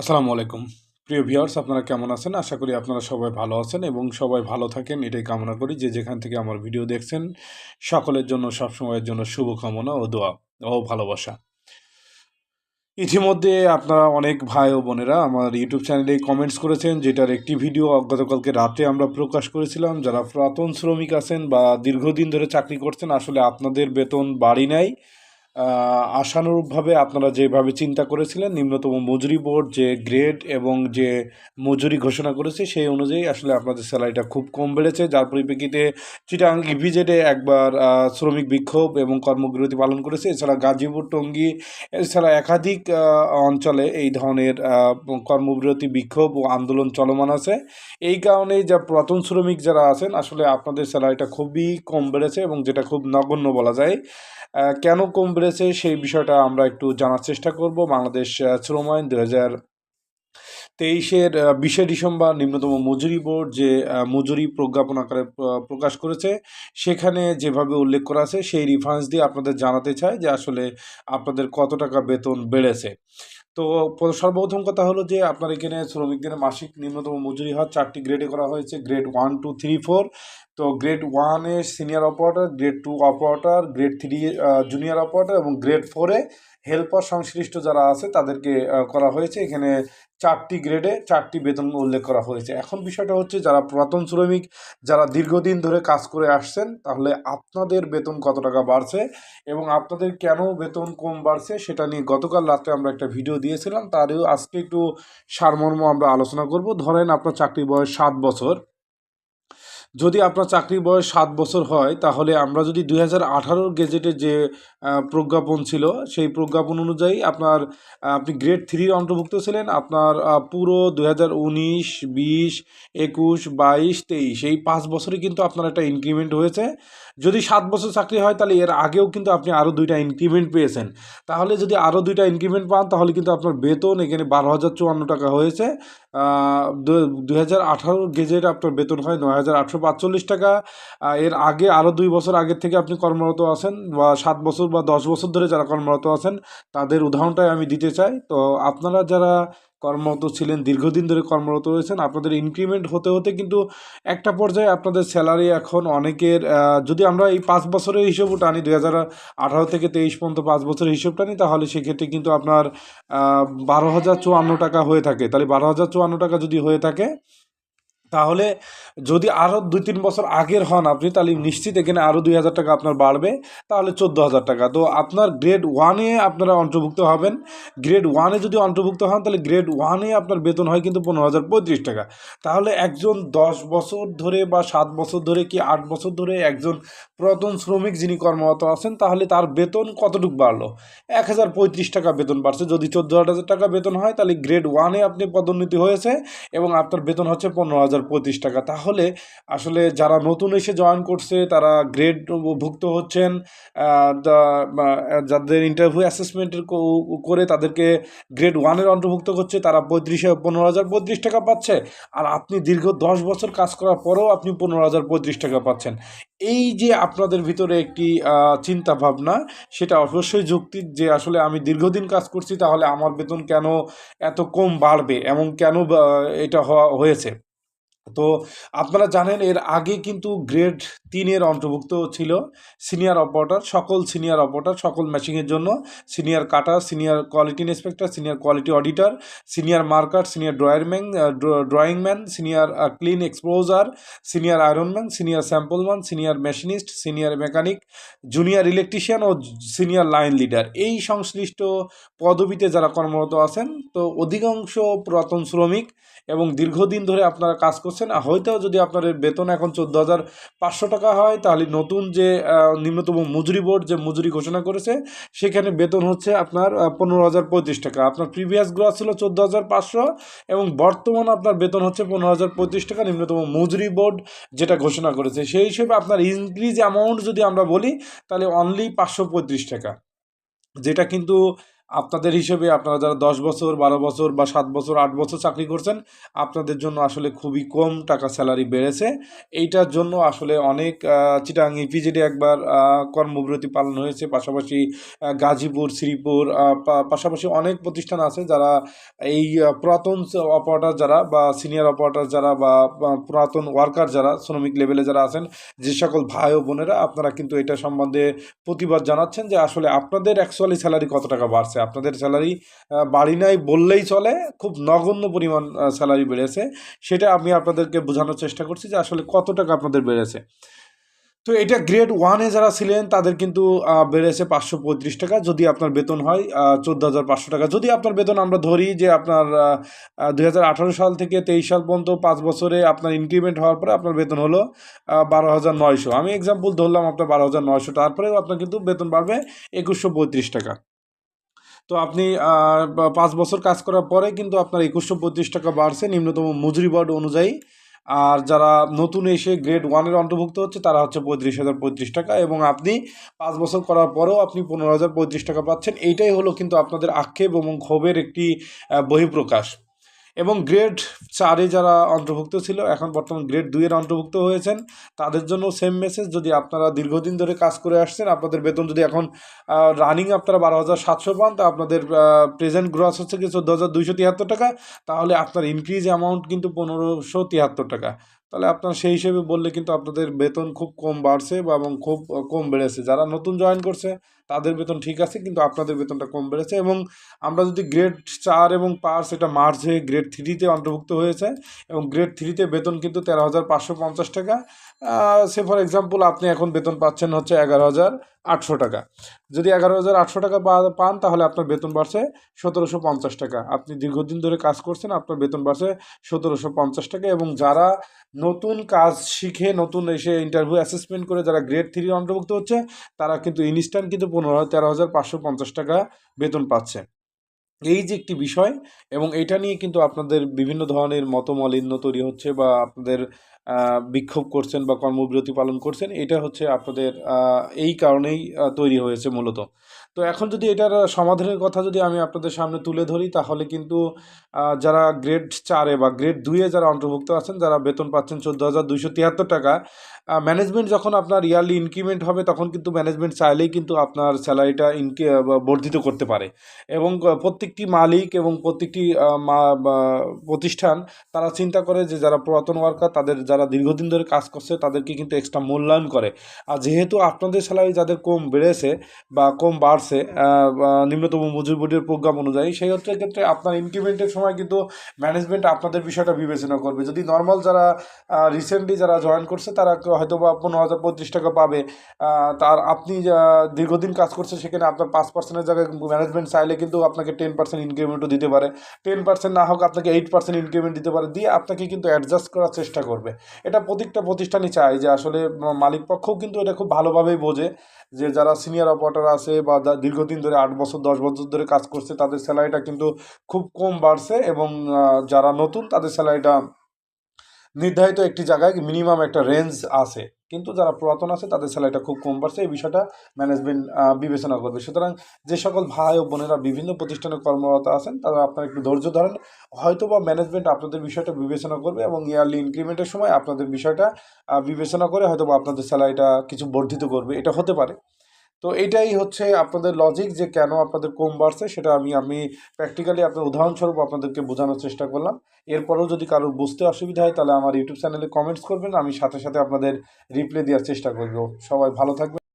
আসসালামু আলাইকুম। প্রিয় ভিউয়ার্স, আপনারা কেমন আছেন? আশা করি আপনারা সবাই ভালো আছেন এবং সবাই ভালো থাকেন। এটাই কামনা করি যে যেখান থেকে আমার ভিডিও দেখছেন, সকলের জন্য, সবসময়ের জন্য শুভকামনা ও দোয়া ও ভালোবাসা। ইতিমধ্যে আপনারা অনেক ভাই ও বোনেরা আমার ইউটিউব চ্যানেলে কমেন্টস করেছেন, যেটার একটি ভিডিও গতকালকে রাতে আমরা প্রকাশ করেছিলাম। যারা পুরাতন শ্রমিক আছেন বা দীর্ঘদিন ধরে চাকরি করছেন, আসলে আপনাদের বেতন বাড়ি নাই। আশানুরূপভাবে আপনারা যেভাবে চিন্তা করেছিলেন, নিম্নতম মজুরি বোর্ড যে গ্রেড এবং যে মজুরি ঘোষণা করেছে, সেই অনুযায়ী আসলে আপনাদের স্যালারিটা খুব কম বেড়েছে। যার পরিপ্রেক্ষিতে চিটাং ইভিজেডে একবার শ্রমিক বিক্ষোভ এবং কর্মবিরতি পালন করেছে। এছাড়া গাজীপুর, টঙ্গী, এছাড়া একাধিক অঞ্চলে এই ধরনের কর্মবিরতি বিক্ষোভ ও আন্দোলন চলমান আছে। এই কারণে যা প্রথম শ্রমিক যারা আছেন, আসলে আপনাদের স্যালারিটা খুবই কম বেড়েছে এবং যেটা খুব নগণ্য বলা যায়। কেন কম বেড়েছে সেই বিষয়টা আমরা একটু জানার চেষ্টা করব। বাংলাদেশ শ্রম আইন দু হাজার তেইশের বিশে ডিসেম্বর নিম্নতম মজুরি বোর্ড যে মজুরি প্রজ্ঞাপন আকারে প্রকাশ করেছে, সেখানে যেভাবে উল্লেখ করা আছে, সেই রিফারেন্স দিয়ে আপনাদের জানাতে চাই যে আসলে আপনাদের কত টাকা বেতন বেড়েছে। তো সর্বপ্রথম কথা হলো যে, আপনার এখানে শ্রমিকদের মাসিক নিম্নতম মজুরি হার চারটি গ্রেডে করা হয়েছে grade one two three four তো গ্রেড ওয়ানে senior operator grade two operator grade three junior operator এবং গ্রেড ফোরে হেল্পার সংশ্লিষ্ট যারা আছে তাদেরকে করা হয়েছে। এখানে চারটি গ্রেডে চারটি বেতন উল্লেখ করা হয়েছে। এখন বিষয়টা হচ্ছে যারা পুরাতন শ্রমিক, যারা দীর্ঘদিন ধরে কাজ করে আসছেন, তাহলে আপনাদের বেতন কত টাকা বাড়ছে এবং আপনাদের কেন বেতন কম বাড়ছে সেটা নিয়ে গতকাল রাতে আমরা একটা ভিডিও দিয়েছিলাম। তারও আজকে একটু সারমর্ম আমরা আলোচনা করব। ধরেন আপনার চাকরি বয়স সাত বছর। যদি আপনার চাকরির বয়স সাত বছর হয়, তাহলে আমরা যদি দুই হাজার আঠারোর গেজেটে যে প্রজ্ঞাপন ছিল, সেই প্রজ্ঞাপন অনুযায়ী আপনার আপনি গ্রেড থ্রির অন্তর্ভুক্ত ছিলেন, আপনার পুরো দুই হাজার উনিশ, বিশ, একুশ, বাইশ এই পাঁচ বছরে কিন্তু আপনার একটা ইনক্রিমেন্ট হয়েছে। যদি সাত বছর চাকরি হয়, তাহলে এর আগেও কিন্তু আপনি আরও দুইটা ইনক্রিমেন্ট পেয়েছেন। তাহলে যদি আরও দুইটা ইনক্রিমেন্ট পান, তাহলে কিন্তু আপনার বেতন এখানে বারো হাজার চুয়ান্ন টাকা হয়েছে। দু হাজার আঠারো গেজেট আপনার বেতন হয় নয় হাজার আটশো পাঁচচল্লিশ টাকা এর আগে আরও দুই বছর আগের থেকে আপনি কর্মরত আছেন বা সাত বছর বা দশ বছর ধরে যারা কর্মরত আছেন, তাদের উদাহরণটাই আমি দিতে চাই। তো আপনারা যারা কর্মরত ছিলেন, দীর্ঘদিন ধরে কর্মরত রয়েছেন, আপনাদের ইনক্রিমেন্ট হতে হতে কিন্তু একটা পর্যায়ে আপনাদের স্যালারি এখন অনেকের যদি আমরা এই পাঁচ বছরের হিসেবও টানি, দুই হাজার আঠারো থেকে তেইশ পর্যন্ত পাঁচ বছরের হিসেব টানি, তাহলে সেক্ষেত্রে কিন্তু আপনার বারো হাজার চুয়ান্ন টাকা হয়ে থাকে। তাহলে বারো হাজার চুয়ান্ন টাকা যদি হয়ে থাকে তাহলে যদি আরও দুই তিন বছর আগের হন আপনি, তাহলে নিশ্চিত এখানে আরও দুই হাজার টাকা আপনার বাড়বে, তাহলে চোদ্দ হাজার টাকা। তো আপনার গ্রেড ওয়ানে আপনারা অন্তর্ভুক্ত হবেন। গ্রেড ওয়ানে যদি অন্তর্ভুক্ত হন, তাহলে গ্রেড ওয়ানে আপনার বেতন হয় কিন্তু পনেরো হাজার পঁয়ত্রিশ টাকা। তাহলে একজন দশ বছর ধরে বা সাত বছর ধরে কি আট বছর ধরে একজন পুরাতন শ্রমিক যিনি কর্মরত আছেন, তাহলে তার বেতন কতটুকু বাড়লো? এক হাজার পঁয়ত্রিশ টাকা বেতন বাড়ছে। যদি চোদ্দ হাজার টাকা বেতন হয়, তাহলে গ্রেড ওয়ানে আপনি পদোন্নতি হয়েছে এবং আপনার বেতন হচ্ছে পনেরো হাজার পঁয়ত্রিশ টাকা। তাহলে আসলে যারা নতুন এসে জয়েন করছে, তারা গ্রেড ভুক্ত হচ্ছেন যাদের ইন্টারভিউ অ্যাসেসমেন্টের করে তাদেরকে গ্রেড ওয়ানের অন্তর্ভুক্ত করছে, তারা পঁয়ত্রিশে, পনেরো হাজার পঁয়ত্রিশ টাকা পাচ্ছে। আর আপনি দীর্ঘ দশ বছর কাজ করার পরেও আপনি পনেরো হাজার পঁয়ত্রিশ টাকা পাচ্ছেন। এই যে আপনাদের ভিতরে একটি চিন্তা ভাবনা সেটা অবশ্যই যুক্তি যে আসলে আমি দীর্ঘদিন কাজ করছি, তাহলে আমার বেতন কেন এত কম বাড়বে? এবং কেন এটা হওয়া, হয়েছে? তো আপনারা জানেন এর আগে কিন্তু গ্রেড তিনের অন্তর্ভুক্ত ছিল। সিনিয়র অপারেটর, সকল সিনিয়র অপারেটর, সকল ম্যাচিংয়ের জন্য। Senior cutter, senior quality inspector, senior quality auditor, senior marker, senior drawer man drawing man, senior clean exposure, senior iron man senior sample man senior machinist, senior mechanic, junior electrician ও senior line leader. এই সংশ্লিষ্ট পদবিতে যারা কর্মরত আছেন, তো অধিকাংশ পুরাতন শ্রমিক এবং দীর্ঘদিন ধরে আপনারা কাজ করছেন হয়তো যদি আপনার এর বেতন এখন চোদ্দ হাজার পাঁচশো টাকা হয়, তাহলে নতুন যে নিম্নতম মজুরি বোর্ড যে মজুরি ঘোষণা করেছে, সেখানে বেতন হচ্ছে আপনার পনেরো হাজার পঁয়ত্রিশ টাকা। আপনার প্রিভিয়াস গ্রোথ ছিল চোদ্দ হাজার পাঁচশো এবং বর্তমান আপনার বেতন হচ্ছে পনেরো হাজার পঁয়ত্রিশ টাকা, নিম্নতম মজুরি বোর্ড যেটা ঘোষণা করেছে। সেই হিসেবে আপনার ইনক্রিজ অ্যামাউন্ট যদি আমরা বলি, তাহলে অনলি পাঁচশো পঁয়ত্রিশ টাকা। যেটা কিন্তু আপনাদের হিসেবে আপনারা যারা দশ বছর, বারো বছর বা সাত বছর, আট বছর চাকরি করছেন, আপনাদের জন্য আসলে খুবই কম টাকা স্যালারি বেড়েছে। এইটার জন্য আসলে অনেক চিটাং ইপিজেডে একবার কর্মবিরতি পালন হয়েছে। পাশাপাশি গাজীপুর, শ্রীপুর পাশাপাশি অনেক প্রতিষ্ঠান আছে যারা এই পুরাতন অপারেটার যারা বা সিনিয়র অপারেটার যারা বা পুরাতন ওয়ার্কার যারা, শ্রমিক লেভেলে যারা আছেন, যে সকল ভাই ও বোনেরা, আপনারা কিন্তু এটা সম্বন্ধে প্রতিবাদ জানাচ্ছেন যে আসলে আপনাদের অ্যাকচুয়ালি স্যালারি কত টাকা বাড়ছে। আপনাদের স্যালারি বাড়ি নাই বললেই চলে, খুব নগণ্য পরিমাণ স্যালারি বেড়েছে। সেটা আমি আপনাদেরকে বোঝানোর চেষ্টা করছি যে আসলে কত টাকা আপনাদের বেড়েছে। তো এটা গ্রেড ওয়ানে যারা ছিলেন, তাদের কিন্তু বেড়েছে পাঁচশো পঁয়ত্রিশ টাকা। যদি আপনার বেতন হয় চোদ্দ হাজার পাঁচশো টাকা। যদি আপনার বেতন আমরা ধরি যে আপনার দুই হাজার আঠারো সাল থেকে তেইশ সাল পর্যন্ত পাঁচ বছরে আপনার ইনক্রিমেন্ট হওয়ার পরে আপনার বেতন হলো বারো হাজার নয়শো। আমি এক্সাম্পল ধরলাম আপনার বারো হাজার নয়শো। তারপরেও আপনার কিন্তু বেতন বাড়বে একুশশো পঁয়ত্রিশ টাকা। তো আপনি পাঁচ বছর কাজ করার পরে কিন্তু আপনার একুশশো পঁয়ত্রিশ টাকা বাড়ছে নিম্নতম মজুরি বোর্ড অনুযায়ী। আর যারা নতুন এসে গ্রেড ওয়ানের অন্তর্ভুক্ত হচ্ছে, তারা হচ্ছে পঁয়ত্রিশ হাজার পঁয়ত্রিশ টাকা এবং আপনি পাঁচ বছর করার পরেও আপনি পনেরো হাজার পঁয়ত্রিশ টাকা পাচ্ছেন। এইটাই হলো কিন্তু আপনাদের আক্ষেপ এবং ক্ষোভের একটি বহিঃপ্রকাশ। এবং গ্রেড চারে যারা অন্তর্ভুক্ত ছিল, এখন বর্তমান গ্রেড দুইয়ের অন্তর্ভুক্ত হয়েছেন, তাদের জন্য সেম মেসেজ যদি আপনারা দীর্ঘদিন ধরে কাজ করে আসছেন, আপনাদের বেতন যদি এখন রানিং আপনারা বারো হাজার সাতশো পান, তা আপনাদের প্রেজেন্ট গ্রস হচ্ছে কি চোদ্দ হাজার দুইশো তিয়াত্তর টাকা, তাহলে আপনার ইনক্রিজ অ্যামাউন্ট কিন্তু পনেরোশো তিয়াত্তর টাকা। তাহলে আপনার সেই হিসেবে বললে কিন্তু আপনাদের বেতন খুব কম বাড়ছে বা এবং খুব কম বেড়েছে। যারা নতুন জয়েন করছে, তাদের বেতন ঠিক আছে, কিন্তু আপনাদের বেতনটা কম বেড়েছে এবং আমরা যদি গ্রেড চার এবং পাঁচ এটা মার্চ হয়ে গ্রেড থ্রিতে অন্তর্ভুক্ত হয়েছে এবং গ্রেড থ্রিতে বেতন কিন্তু তেরো হাজার পাঁচশো পঞ্চাশ টাকা সে ফর এক্সাম্পল আপনি এখন বেতন পাচ্ছেন হচ্ছে এগারো হাজার আটশো টাকা। যদি এগারো হাজার আটশো টাকা পান, তাহলে আপনার বেতন বাড়ছে সতেরোশো পঞ্চাশ টাকা। আপনি দীর্ঘদিন ধরে কাজ করছেন, আপনার বেতন বাড়ছে সতেরোশো পঞ্চাশ টাকা এবং যারা নতুন কাজ শিখে, নতুন এসে ইন্টারভিউ অ্যাসেসমেন্ট করে, যারা গ্রেড থ্রির অন্তর্ভুক্ত হচ্ছে, তারা কিন্তু ইনস্ট্যান্ট কিন্তু পনেরো তেরো হাজার পাঁচশো পঞ্চাশ টাকা বেতন পাচ্ছে। এই যে একটি বিষয়, এবং এটা নিয়ে কিন্তু আপনাদের বিভিন্ন ধরনের মতমালিন্য তৈরি হচ্ছে বা আপনাদের বিক্ষোভ করছেন বা কর্মবিরতি পালন করছেন, এটা হচ্ছে আপনাদের এই কারণেই তৈরি হয়েছে মূলত। তো এখন যদি এটার সমাধানের কথা যদি আমি আপনাদের সামনে তুলে ধরি, তাহলে কিন্তু যারা গ্রেড চারে বা গ্রেড দুইয়ে যারা অন্তর্ভুক্ত আছেন, যারা বেতন পাচ্ছেন চোদ্দ হাজার দুইশো তিয়াত্তর টাকা ম্যানেজমেন্ট যখন আপনার ইয়ারলি ইনক্রিমেন্ট হবে, তখন কিন্তু ম্যানেজমেন্ট চাইলেই কিন্তু আপনার স্যালারিটা ইনকে বর্ধিত করতে পারে। এবং প্রত্যেকটি মালিক এবং প্রত্যেকটি প্রতিষ্ঠান, তারা চিন্তা করে যে যারা পুরাতন ওয়ার্কার তাদের যারা দীর্ঘদিন ধরে কাজ করছে, তাদেরকে কিন্তু এক্সট্রা মূল্যায়ন করে। আর যেহেতু আপনাদের স্যালারি যাদের কম বেড়েছে বা কম বাড়ছে নিম্নতম মজুরি বোর্ডের প্রোগ্রাম অনুযায়ী, সেই ক্ষেত্রে আপনার ইনক্রিমেন্টের সময় কিন্তু ম্যানেজমেন্ট আপনাদের বিষয়টা বিবেচনা করবে। যদি নর্মাল যারা রিসেন্টলি যারা জয়েন করছে, তারা হয়তো বা পনেরো হাজার পঁয়ত্রিশ টাকা পাবে। তার আপনি দীর্ঘদিন কাজ করছেন সেখানে আপনার পাঁচ পার্সেন্টের জায়গায় ম্যানেজমেন্ট চাইলে কিন্তু আপনাকে টেন পার্সেন্ট ইনক্রিমেন্টও দিতে পারে। টেন পার্সেন্ট না হোক, আপনাকে এইট পার্সেন্ট ইনক্রিমেন্ট দিতে পারে। দিয়ে আপনাকে কিন্তু অ্যাডজাস্ট করার চেষ্টা করবে। এটা প্রত্যেকটা প্রতিষ্ঠানই চায় যে আসলে মালিক পক্ষও কিন্তু এটা খুব ভালোভাবেই বোঝে যে যারা সিনিয়র অপারেটার আছে বা দীর্ঘদিন ধরে আট বছর, দশ বছর ধরে কাজ করছে, তাদের স্যালারিটা কিন্তু খুব কম বাড়ছে এবং যারা নতুন তাদের স্যালারিটা নির্ধারিত একটি জায়গায় মিনিমাম একটা রেঞ্জ আছে। কিন্তু যারা পুরাতন আছে, তাদের স্যালারিটা খুব কম বাড়ছে। এই বিষয়টা ম্যানেজমেন্ট বিবেচনা করবে। সুতরাং যে সকল ভাই ও বোনেরা বিভিন্ন প্রতিষ্ঠানে কর্মরত আছেন, তারা আপনারা একটু ধৈর্য ধরেন। হয়তো বা ম্যানেজমেন্ট আপনাদের বিষয়টা বিবেচনা করবে এবং ইয়ারলি ইনক্রিমেন্টের সময় আপনাদের বিষয়টা বিবেচনা করে হয়তো বা আপনাদের স্যালারিটা কিছু বর্ধিত করবে। এটা হতে পারে। তো এটাই হচ্ছে আপনাদের লজিক যে কেন আপনাদের কম বাড়ছে সেটা আমি আমি প্র্যাকটিক্যালি আপনার উদাহরণস্বরূপ আপনাদেরকে বোঝানোর চেষ্টা করলাম। এরপরেও যদি কারোর বুঝতে অসুবিধা হয় তাহলে আমার ইউটিউব চ্যানেলে কমেন্টস করবেন, আমি সাথে সাথে আপনাদের রিপ্লাই দেওয়ার চেষ্টা করব। সবাই ভালো থাকবেন।